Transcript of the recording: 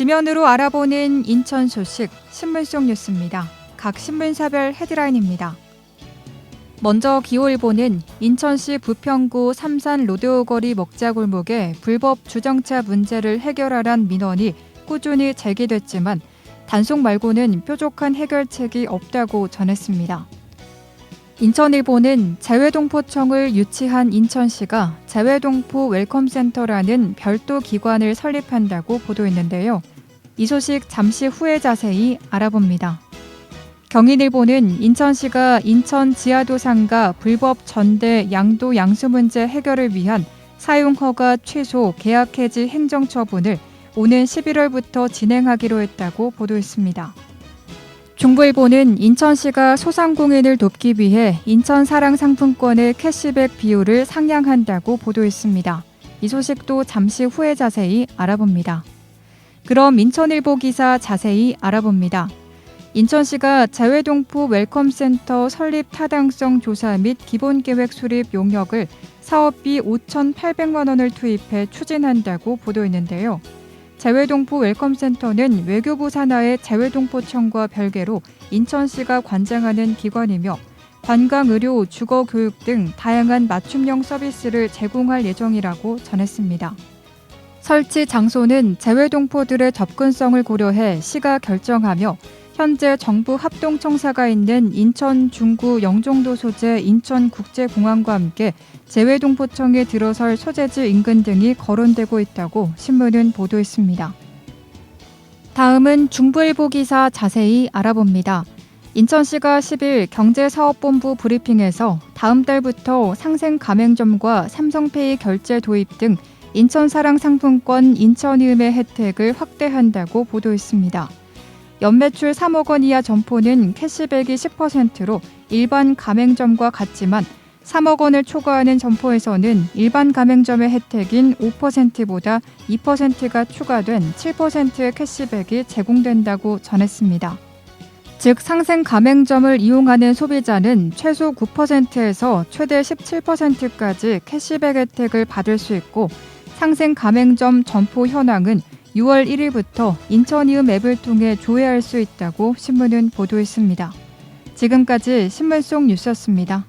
지면으로 알아보는 인천 소식 신문 속 뉴스입니다. 각 신문사별 헤드라인입니다. 먼저 기호일보는 인천시 부평구 삼산 로데오 거리 먹자골목에 불법 주정차 문제를 해결하란 민원이 꾸준히 제기됐지만 단속 말고는 뾰족한 해결책이 없다고 전했습니다. 인천일보는 재외동포청을 유치한 인천시가 재외동포 웰컴센터라는 별도 기관을 설립한다고 보도했는데요. 이 소식 잠시 후에 자세히 알아봅니다. 경인일보는 인천시가 인천 지하도상가 불법 전대 양도 양수 문제 해결을 위한 사용허가 취소 계약 해지 행정처분을 오는 11월부터 진행하기로 했다고 보도했습니다. 중부일보는 인천시가 소상공인을 돕기 위해 인천 사랑 상품권의 캐시백 비율을 상향한다고 보도했습니다. 이 소식도 잠시 후에 자세히 알아봅니다. 그럼 인천일보 기사 자세히 알아봅니다. 인천시가 재외동포 웰컴센터 설립 타당성 조사 및 기본계획 수립 용역을 사업비 5,800만 원을 투입해 추진한다고 보도했는데요. 재외동포 웰컴센터는 외교부 산하의 재외동포청과 별개로 인천시가 관장하는 기관이며 관광, 의료, 주거, 교육 등 다양한 맞춤형 서비스를 제공할 예정이라고 전했습니다. 설치 장소는 재외동포들의 접근성을 고려해 시가 결정하며 현재 정부 합동청사가 있는 인천 중구 영종도 소재 인천국제공항과 함께 재외동포청에 들어설 소재지 인근 등이 거론되고 있다고 신문은 보도했습니다. 다음은 중부일보 기사 자세히 알아봅니다. 인천시가 10일 경제사업본부 브리핑에서 다음 달부터 상생 가맹점과 삼성페이 결제 도입 등 인천사랑 상품권 인천이음의 혜택을 확대한다고 보도했습니다. 연매출 3억 원 이하 점포는 캐시백이 10%로 일반 가맹점과 같지만 3억 원을 초과하는 점포에서는 일반 가맹점의 혜택인 5%보다 2%가 추가된 7%의 캐시백이 제공된다고 전했습니다. 즉 상생 가맹점을 이용하는 소비자는 최소 9%에서 최대 17%까지 캐시백 혜택을 받을 수 있고 상생 가맹점 점포 현황은 6월 1일부터 인천이음 앱을 통해 조회할 수 있다고 신문은 보도했습니다. 지금까지 신문 속 뉴스였습니다.